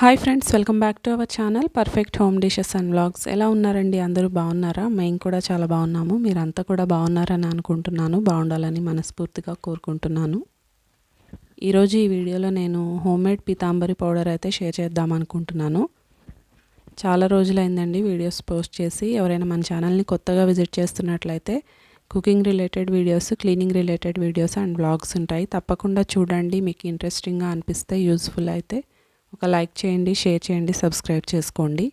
Hi friends welcome back to our channel perfect home dishes and vlogs ఎలా ఉన్నారండి? అందరూ బాగున్నారా? మేము కూడా చాలా బాగున్నాము. మీరంతా కూడా బాగున్నారని అనుకుంటున్నాను. బాగుండాలని మనస్ఫూర్తిగా కోరుకుంటున్నాను. ఈరోజు ఈ వీడియోలో నేను హోమ్మేడ్ పీతాంబరి పౌడర్ అయితే షేర్ చేద్దాం అనుకుంటున్నాను. చాలా రోజులైందండి వీడియోస్ పోస్ట్ చేసి. ఎవరైనా మన ఛానల్ని కొత్తగా విజిట్ చేస్తున్నట్లయితే cooking related videos cleaning related videos and blogs ఉంటాయి. తప్పకుండా చూడండి. మీకు ఇంట్రెస్టింగ్గా అనిపిస్తే యూజ్ఫుల్ అయితే ఒక లైక్ చేయండి షేర్ చేయండి సబ్స్క్రైబ్ చేసుకోండి.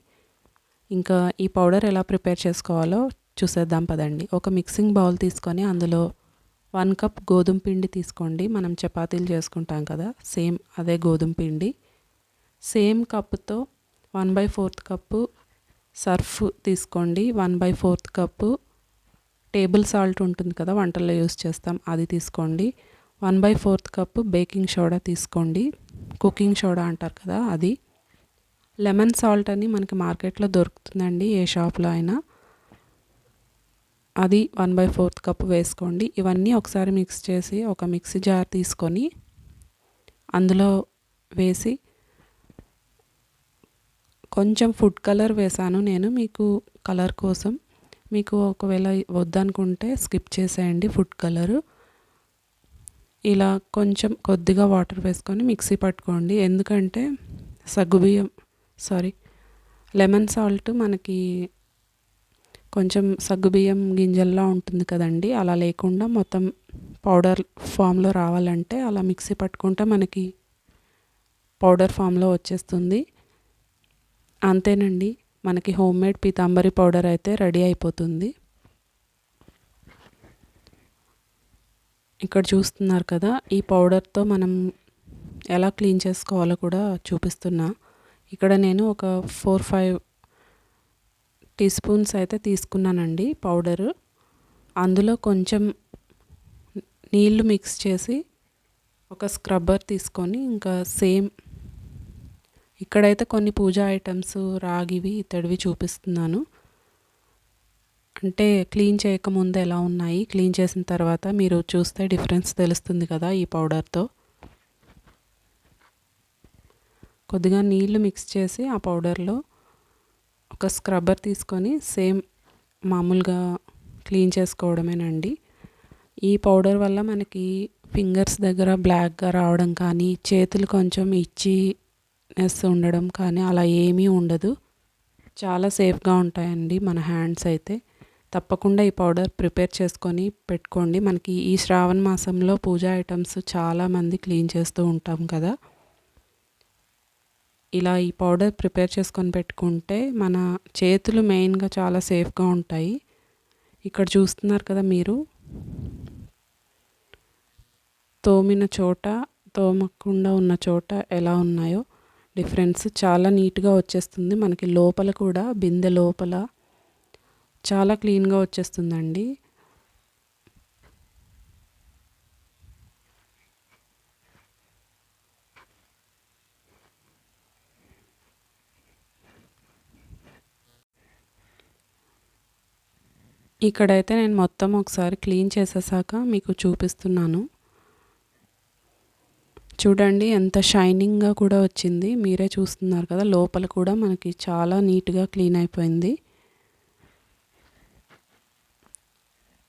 ఇంకా ఈ పౌడర్ ఎలా ప్రిపేర్ చేసుకోవాలో చూసేద్దాం పదండి. ఒక మిక్సింగ్ బౌల్ తీసుకొని అందులో వన్ కప్ గోధుమ పిండి తీసుకోండి. మనం చపాతీలు చేసుకుంటాం కదా సేమ్ అదే గోధుమ పిండి. సేమ్ కప్తో one by fourth cup surf తీసుకోండి. One by fourth cup table salt ఉంటుంది కదా వంటల్లో యూస్ చేస్తాం అది తీసుకోండి. One by fourth cup baking soda తీసుకోండి. కుకింగ్ సోడా అంటారు కదా అది. లెమన్ సాల్ట్ అని మనకి మార్కెట్లో దొరుకుతుందండి ఏ షాప్లో అయినా. అది వన్ బై ఫోర్త్ కప్ వేసుకోండి. ఇవన్నీ ఒకసారి మిక్స్ చేసి ఒక మిక్సీ జార్ తీసుకొని అందులో వేసి కొంచెం ఫుడ్ కలర్ వేసాను నేను మీకు కలర్ కోసం. మీకు ఒకవేళ వద్దనుకుంటే స్కిప్ చేసేయండి ఫుడ్ కలరు. ఇలా కొంచెం కొద్దిగా వాటర్ వేసుకొని మిక్సీ పట్టుకోండి. ఎందుకంటే సగ్గుబియ్యం సారీ లెమన్ సాల్ట్ మనకి కొంచెం సగ్గుబియ్యం గింజల్లా ఉంటుంది కదండి. అలా లేకుండా మొత్తం పౌడర్ ఫామ్లో రావాలంటే అలా మిక్సీ పట్టుకుంటే మనకి పౌడర్ ఫామ్లో వచ్చేస్తుంది. అంతేనండి. మనకి హోమ్ మేడ్ పీతాంబరి పౌడర్ అయితే రెడీ అయిపోతుంది. ఇక్కడ చూస్తున్నారు కదా ఈ పౌడర్తో మనం ఎలా క్లీన్ చేసుకోవాలో కూడా చూపిస్తున్నా. ఇక్కడ నేను ఒక ఫోర్ ఫైవ్ టీ స్పూన్స్ అయితే తీసుకున్నానండి పౌడరు. అందులో కొంచెం నీళ్ళు మిక్స్ చేసి ఒక స్క్రబ్బర్ తీసుకొని ఇంకా సేమ్ ఇక్కడైతే కొన్ని పూజా ఐటమ్స్ రాగివి ఇతడివి చూపిస్తున్నాను. అంటే క్లీన్ చేయకముందు ఎలా ఉన్నాయి? క్లీన్ చేసిన తర్వాత మీరు చూస్తే డిఫరెన్స్ తెలుస్తుంది కదా ఈ పౌడర్తో. కొద్దిగా నీళ్ళు మిక్స్ చేసి ఆ పౌడర్లో ఒక స్క్రబ్బర్ తీసుకొని సేమ్ మామూలుగా క్లీన్ చేసుకోవడమేనండి. ఈ పౌడర్ వల్ల మనకి ఫింగర్స్ దగ్గర బ్లాక్గా రావడం కానీ చేతులు కొంచెం ఇచ్చినెస్ ఉండడం కానీ అలా ఏమీ ఉండదు. చాలా సేఫ్గా ఉంటాయండి మన హ్యాండ్స్ అయితే. తప్పకుండా ఈ పౌడర్ ప్రిపేర్ చేసుకొని పెట్టుకోండి. మనకి ఈ శ్రావణ మాసంలో పూజా ఐటమ్స్ చాలామంది క్లీన్ చేస్తూ ఉంటాం కదా. ఇలా ఈ పౌడర్ ప్రిపేర్ చేసుకొని పెట్టుకుంటే మన చేతులు మెయిన్గా చాలా సేఫ్గా ఉంటాయి. ఇక్కడ చూస్తున్నారు కదా మీరు. తోమిన చోట తోమకుండా ఉన్న చోట ఎలా ఉన్నాయో డిఫరెన్స్ చాలా నీట్గా వచ్చేస్తుంది. మనకి లోపల కూడా బిందె లోపల చాలా క్లీన్గా వచ్చేస్తుందండి. ఇక్కడైతే నేను మొత్తం ఒకసారి క్లీన్ చేసేసాక మీకు చూపిస్తున్నాను. చూడండి ఎంత షైనింగ్గా కూడా వచ్చింది. మీరే చూస్తున్నారు కదా లోపల కూడా మనకి చాలా నీట్గా క్లీన్ అయిపోయింది.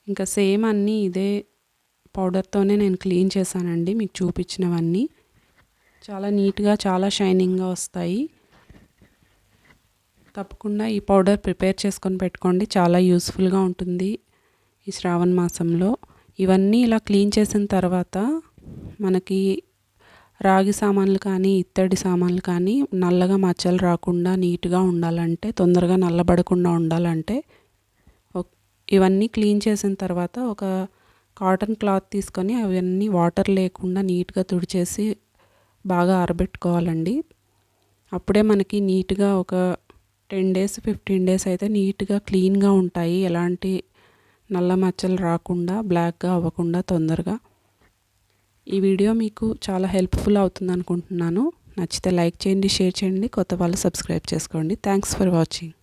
ఇంకా సేమ్ అన్నీ ఇదే పౌడర్తోనే నేను క్లీన్ చేశానండి మీకు చూపించినవన్నీ. చాలా నీట్గా చాలా షైనింగ్గా వస్తాయి. తప్పకుండా ఈ పౌడర్ ప్రిపేర్ చేసుకొని పెట్టుకోండి. చాలా యూస్ఫుల్గా ఉంటుంది ఈ శ్రావణ మాసంలో. ఇవన్నీ ఇలా క్లీన్ చేసిన తర్వాత మనకి రాగి సామాన్లు కానీ ఇత్తడి సామాన్లు కానీ నల్లగా మచ్చలు రాకుండా నీట్గా ఉండాలంటే తొందరగా నల్లబడకుండా ఉండాలంటే ఇవన్నీ క్లీన్ చేసిన తర్వాత ఒక కాటన్ క్లాత్ తీసుకొని అవన్నీ వాటర్ లేకుండా నీట్గా తుడిచేసి బాగా ఆరబెట్టుకోవాలండి. అప్పుడే మనకి నీట్గా ఒక టెన్ డేస్ ఫిఫ్టీన్ డేస్ అయితే నీట్గా క్లీన్గా ఉంటాయి. ఎలాంటి నల్ల మచ్చలు రాకుండా బ్లాక్గా అవ్వకుండా తొందరగా. ఈ వీడియో మీకు చాలా హెల్ప్ఫుల్ అవుతుంది అనుకుంటున్నాను నచ్చితే లైక్ చేయండి షేర్ చేయండి. కొత్త వాళ్ళు సబ్స్క్రైబ్ చేసుకోండి. Thanks for watching.